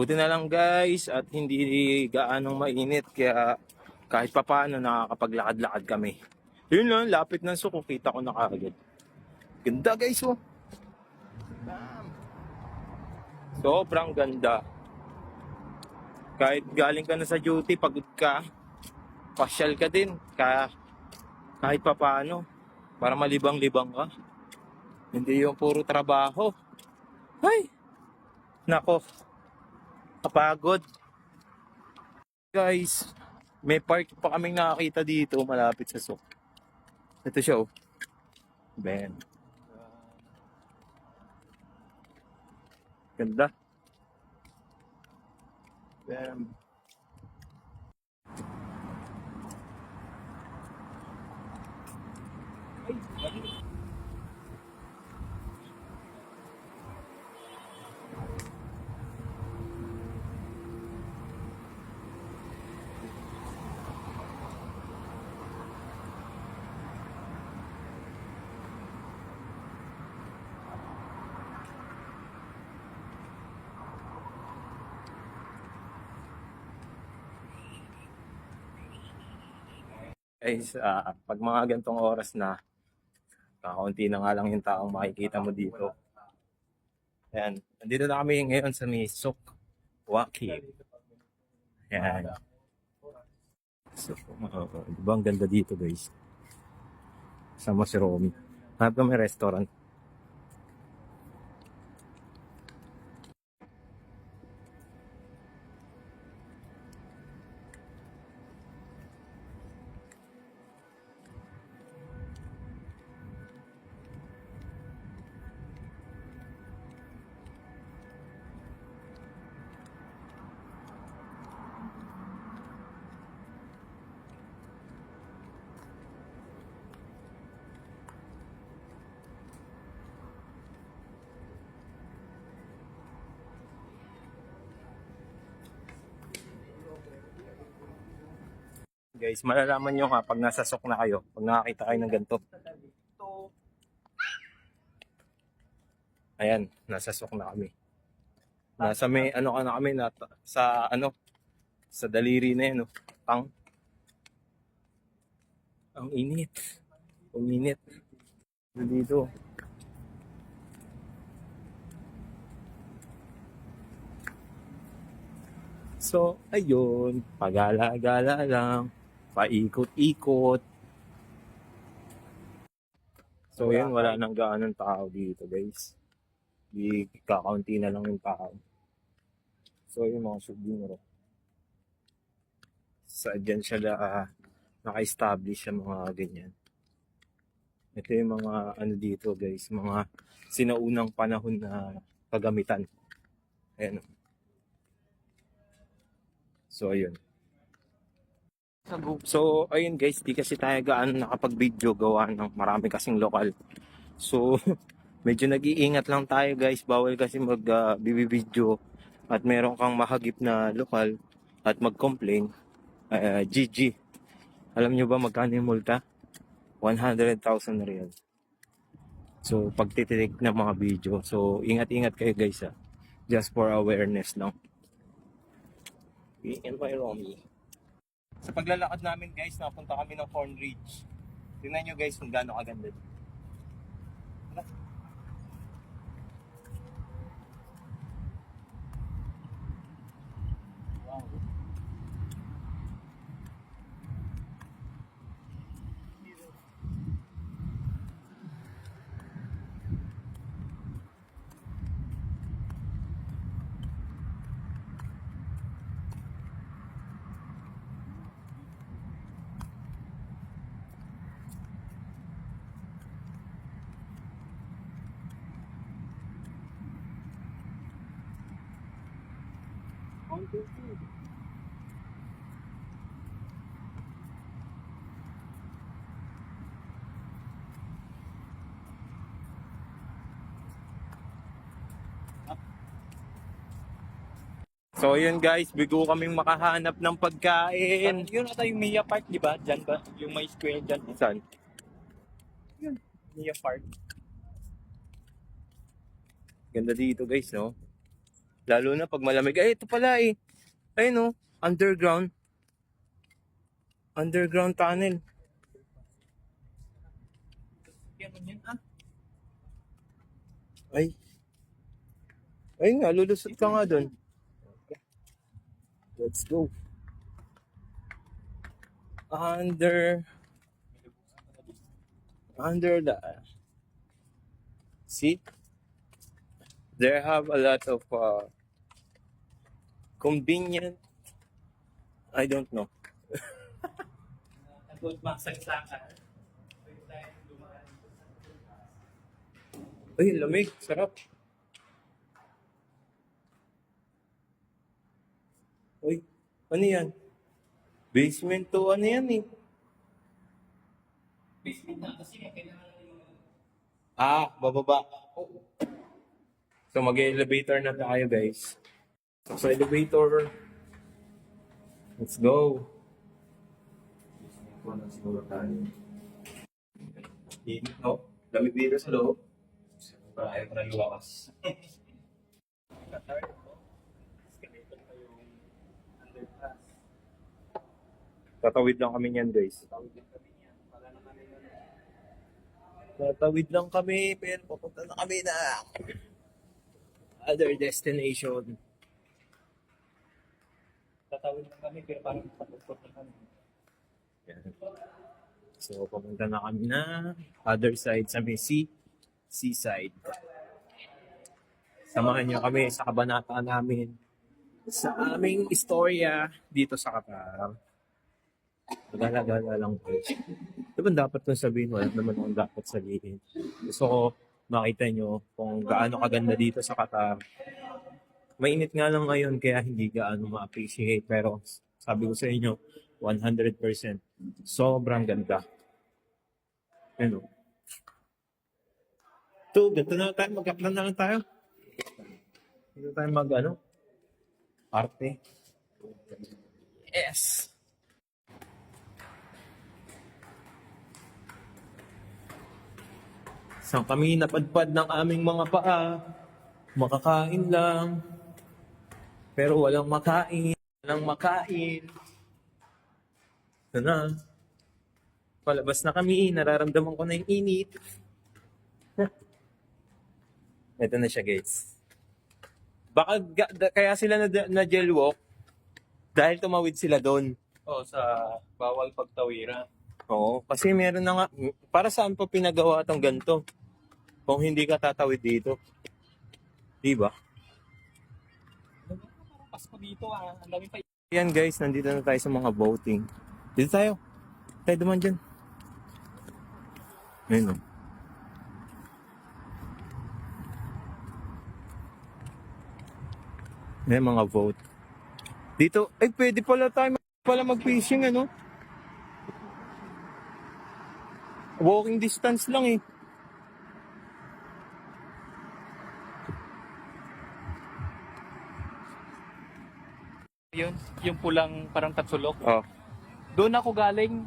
Buti na lang guys at hindi gaanong mainit kaya kahit papaano nakakapaglakad-lakad kami. Yun lang, lapit ng suko, kita ko na kagad. Ganda guys oh. Sobrang ganda. Kahit galing ka na sa duty, pagod ka, pasyal ka din. Kaya kahit papaano, para malibang-libang ka. Hindi yung puro trabaho. Ay! Nako, kapagod. Guys, may park pa kaming nakakita dito malapit sa Sok. Ito siya oh. Ben. Ganda. Bam. Guys, ah, pag mga gantong oras na, kakaunti na nga lang yung taong makikita mo dito. Ayan, nandito na kami ngayon sa Misok, Waki. Ayan. So, uh, di ba ang ganda dito guys? Sama si Romy. Hanap kami restaurant. Guys, malalaman nyo nga pag nasa sok na kayo, pag nakakita kayo ng ganito. Ayan, nasa sok na kami. Nasa may ano ka na kami na sa ano sa daliri na yan, no? Pang ang init. Uminit. Dito. So, ayun, pagala-gala lang, paikot-ikot. So, yun, wala nang gaanong tao dito, guys. Di kakaunti na lang yung tao. So, yung mga subdinero. Sa dyan siya uh, naka-establish sa mga ganyan. Ito yung mga ano dito, guys, mga sinaunang panahon na kagamitan. Ayan. So, ayun. So, ayun guys, di kasi tayo gaano nakapag-video gawa ng marami kasing lokal. So, medyo nag-iingat lang tayo guys. Bawal kasi mag-video at meron kang mahagip na lokal at mag-complain. Uh, GG. Alam nyo ba magkano yung multa? 100,000 real. So, pagtititig ng mga video. So, ingat-ingat kayo guys ha. Just for awareness lang. Me and my Romy. Sa paglalakad namin guys, napunta kami ng Horn Ridge. Tingnan nyo guys kung gaano kaganda. Tara. So yun guys, bigo kaming makahanap ng pagkain. Yun ata yung Mia Park, di ba? Diyan ba? Yung may square dyan. Saan? Yun. Mia Park. Ganda dito guys, no? Lalo na pag malamig. Ay, ito pala eh. Ayun oh, underground. Underground tunnel. Ay. Ay nga, lulusot ka nga doon. Let's go. Under under the see there have a lot of uh, convenient I don't know Nagod magsagsakan. Ay, lamig. Sarap. Uy, ano yan? Basement to ano yan eh? Basement na kasi kailangan Ah, bababa. So mag-elevator na tayo guys. So sa elevator, let's go. Ito na siguro tayo. Dito, no? Lamig dito sa loob. Para ayaw ko na luwakas. Tatawid lang kami niyan guys. Tatawid lang kami, pero papunta na kami na other destination. Tatawid lang kami pero parang patupot na kami. Yan. So, pumunta na kami na other side sa may sea, seaside. Samahan niyo kami sa kabanata namin sa aming istorya dito sa Qatar. Magala-gala lang po. Di ba dapat kong sabihin? Wala naman akong dapat sabihin. Gusto ko makita nyo kung gaano kaganda dito sa Qatar. Mainit nga lang ngayon kaya hindi gaano ma-appreciate. Pero sabi ko sa inyo, 100%. Sobrang ganda. Ano? Ito, ganito na tayo. Mag-upload na lang tayo. Dito tayo mag, ano? Arte. Yes! Saan kami napadpad ng aming mga paa. Makakain lang. Pero walang makain. Walang makain. Ito na. Palabas na kami. Nararamdaman ko na yung init. Ito na siya guys. Baka ga- da- kaya sila na, na gel walk dahil tumawid sila doon. O sa bawal pagtawira. Oo, kasi meron na nga, para saan pa pinagawa itong ganito? Kung hindi ka tatawid dito. Di ba? Parang Pasko dito ah. Ang dami pa Yan guys, nandito na tayo sa mga boating. Dito tayo. Tayo duman dyan. Ayun o. May mga boat. Dito, ay pwede pala tayo pala mag-fishing ano? Walking distance lang eh. Yun. Yung pulang parang tatsulok. Oh. Doon ako galing.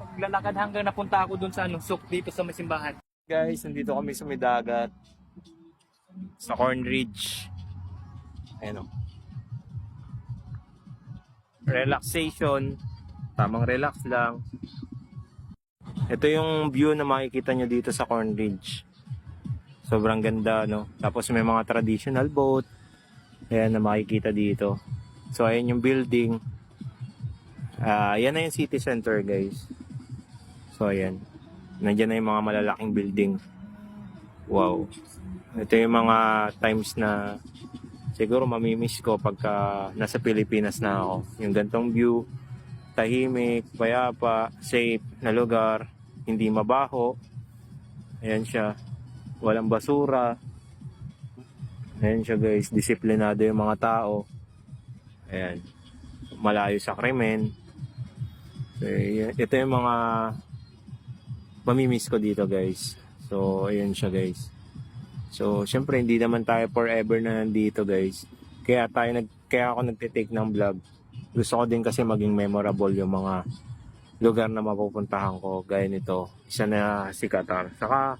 Paglalakad hanggang napunta ako doon sa ano, Sok dito sa masimbahan. Guys, nandito kami sa may dagat. Sa Corn Ridge. Ayan o. Relaxation. Tamang relax lang. Ito yung view na makikita nyo dito sa Corn Ridge. Sobrang ganda, no? Tapos may mga traditional boat. Ayan na makikita dito. So, ayan yung building. Ah, yan na yung city center, guys. So, ayan. Nandiyan na yung mga malalaking building. Wow. Ito yung mga times na siguro mamimiss ko pagka nasa Pilipinas na ako. Yung gantong view, tahimik, payapa, safe na lugar, hindi mabaho. Ayan siya. Walang basura. Ayan siya guys, disiplinado yung mga tao. Ayan. Malayo sa krimen. So, ito yung mga mamimiss ko dito guys. So, ayun siya guys. So, syempre hindi naman tayo forever na nandito guys. Kaya tayo nag kaya ako nagte-take ng vlog. Gusto ko din kasi maging memorable yung mga lugar na mapupuntahan ko gaya nito. Isa na si Qatar. Saka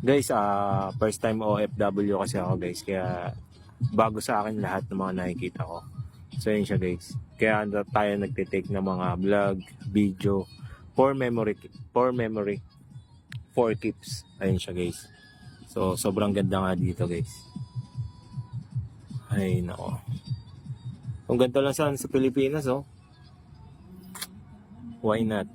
guys, ah first time OFW kasi ako guys. Kaya bago sa akin lahat ng mga nakikita ko. So yun siya guys. Kaya tayo nagtitake ng mga vlog, video for memory for memory for keeps. Ayun siya guys. So sobrang ganda nga dito guys. Ay nako. Kung ganito lang sa Pilipinas oh. Why not?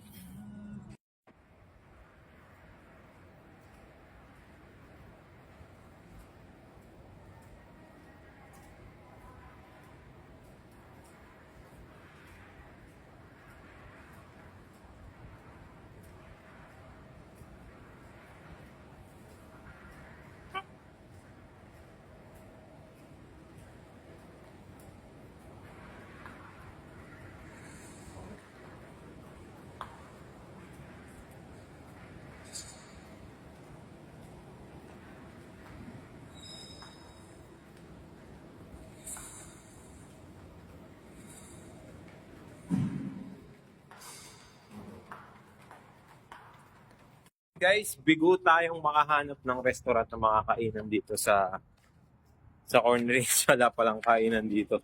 Guys, bigo tayong makahanap ng restaurant na makakainan dito sa sa Cornridge. Wala palang kainan dito.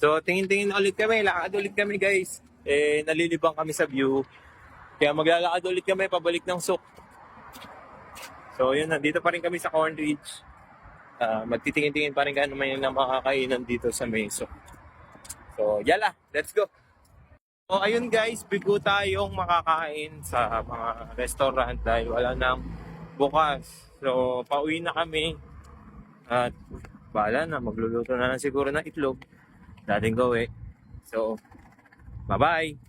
So, tingin-tingin ulit kami. Lakad ulit kami, guys. Eh, nalilibang kami sa view. Kaya maglalakad ulit kami pabalik ng Souk. So, yun, nandito pa rin kami sa Cornridge. Ah, magtitingin-tingin pa rin kung ano man yung makakainan dito sa Meso. So, yala, let's go! So, ayun guys, bigo tayong makakain sa mga restaurant dahil wala nang bukas. So, pauwi na kami. At, bahala na, magluluto na lang siguro ng itlog. Dating gawi. So, bye-bye!